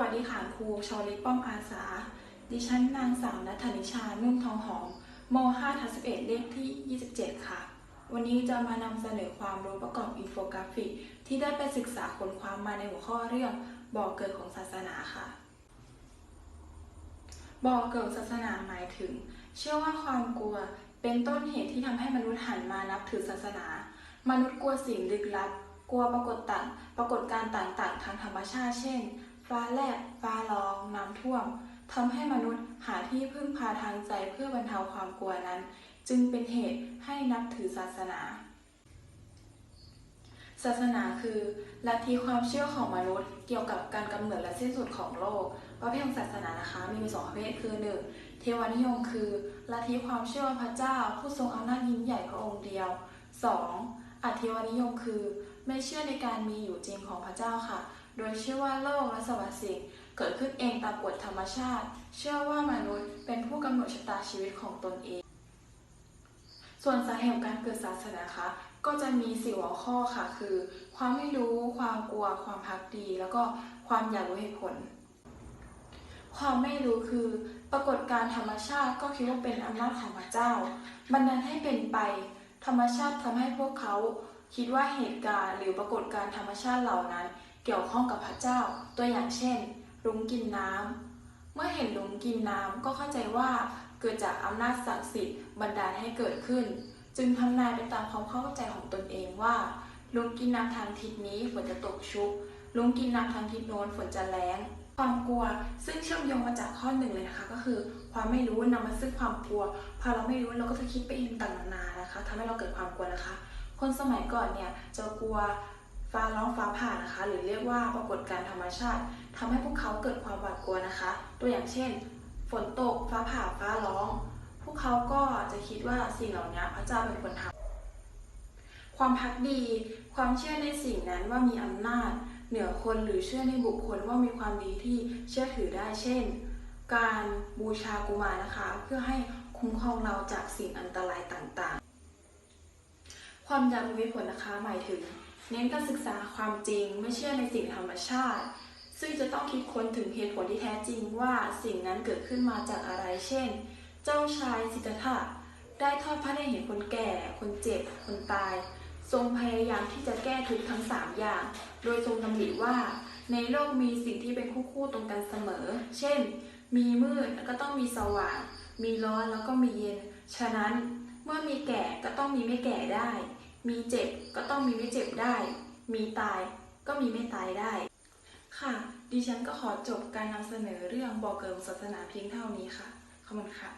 วัสดีค่ะครูชอลิป้อมอาสา ดิฉันนางสาวนัทนิชา นุ่มทองหอมม5ทับ11 เลขที่ 27 ค่ะ วันนี้จะมานำเสนอความรู้ประกอบอินโฟกราฟิก ที่ได้ไปศึกษาค้นคว้ามมาในหัวข้อเรื่องบ่อเกิดของศาสนาค่ะบ่อเกิดศาสนาหมายถึง เชื่อว่าความกลัวเป็นต้นเหตุที่ทำให้มนุษย์หันมานับถือศาสนา มนุษย์กลัวสิ่งลึกลับ กลัวปรากฏต่างปรากฏการต่างๆ ทางธรรมชาติ เช่น ฟ้าแลบฟ้าร้องน้ำท่วมทำให้มนุษย์หาที่พึ่งพาทางใจเพื่อบรรเทาความกลัวนั้น จึงเป็นเหตุให้นับถือศาสนา ศาสนาคือลัทธิความเชื่อของมนุษย์ เกี่ยวกับการกำเนิดและสิ้นสุดของโลกประเภทของศาสนานะคะมีสองประเภทคือ 1. เทวานิยมคือลัทธิความเชื่อว่าพระเจ้า ผู้ทรงอำนาจยิ่งใหญ่พระองค์เดียว 2. อเทวานิยมคือ ไม่เชื่อในการมีอยู่จริงของพระเจ้าค่ะ โดยเชื่อว่าโลกและสรรพสิ่งเกิดขึ้นเองตามกฎธรรมชาติ เชื่อว่ามนุษย์เป็นผู้กำหนดชะตาชีวิตของตนเอง ส่วนสาเหตุการเกิดศาสนาคะก็จะมีสี่หัวข้อค่ะคือ ความไม่รู้ ความกลัว ความพักดี แล้วก็ความอยากรู้เหตุผล ความไม่รู้คือ ปรากฏการธรรมชาติก็คิดว่าเป็นอำนาจของพระเจ้า บันดาลให้เป็นไป ธรรมชาติทำให้พวกเขา คิดว่าเหตุการณ์หรือปรากฏการธรรมชาติเหล่านั้น เกี่ยวข้องกับพระเจ้า ตัวอย่างเช่นลุงกินน้ำเมื่อเห็นลุงกินน้ำก็เข้าใจว่าเกิดจากอำนาจศักดิ์สิทธิ์บันดาลให้เกิดขึ้น จึงทำนายไปตามความเข้าใจของตนเองว่าลุงกินน้ำทางทิศนี้ฝนจะตกชุกลุงกินน้ำทางทิศโน้นฝนจะแล้ง ความกลัวซึ่งเชื่อมโยงมาจากข้อหนึ่งเลยนะคะ ก็คือ ความไม่รู้นำมาซึ่งความกลัว พอเราไม่รู้เราก็จะคิดไปเองต่างๆนานานะคะทำให้เราเกิดความกลัวนะคะ คนสมัยก่อนเนี่ยจะกลัว ฟ้าร้องฟ้าผ่านะคะ หรือเรียกว่าปรากฏการธรรมชาติทำให้พวกเขาเกิดความหวาดกลัวนะคะ ตัวอย่างเช่น ฝนตกฟ้าผ่าฟ้าร้อง พวกเขาก็จะคิดว่าสิ่งเหล่านี้พระเจ้าเป็นคนทำความพักดี ความเชื่อในสิ่งนั้นว่ามีอำนาจ เหนือคนหรือเชื่อในบุคคลว่ามีความดีที่เชื่อถือได้ เช่น การบูชากุมารนะคะ เพื่อให้คุ้มครองเราจากสิ่งอันตรายต่างๆ ความยากรู้เหตุผลนะคะหมายถึง เน้นการศึกษาความจริงไม่เชื่อในสิ่งธรรมชาติ ซึ่งจะต้องคิดค้นถึงเหตุผลที่แท้จริงว่าสิ่งนั้นเกิดขึ้นมาจากอะไร เช่น เจ้าชายสิทธัตถะได้ทอดพระเนตรเห็นคนแก่ คนเจ็บ คนตาย ทรงพยายามที่จะแก้ทุกทั้งสามอย่าง โดยทรงดำริว่า ในโลกมีสิ่งที่เป็นคู่คู่ตรงกันเสมอ เช่น มีมืดแล้วก็ต้องมีสว่าง มีร้อนแล้วก็มีเย็น ฉะนั้นเมื่อมีแก่ก็ต้องมีไม่แก่ได้ มีเจ็บก็ต้องมีไม่เจ็บได้ มีตายก็มีไม่ตายได้ ค่ะ ดิฉันก็ขอจบการนำเสนอเรื่องบอกเกิดศาสนาเพียงเท่านี้ค่ะ ขอบคุณค่ะ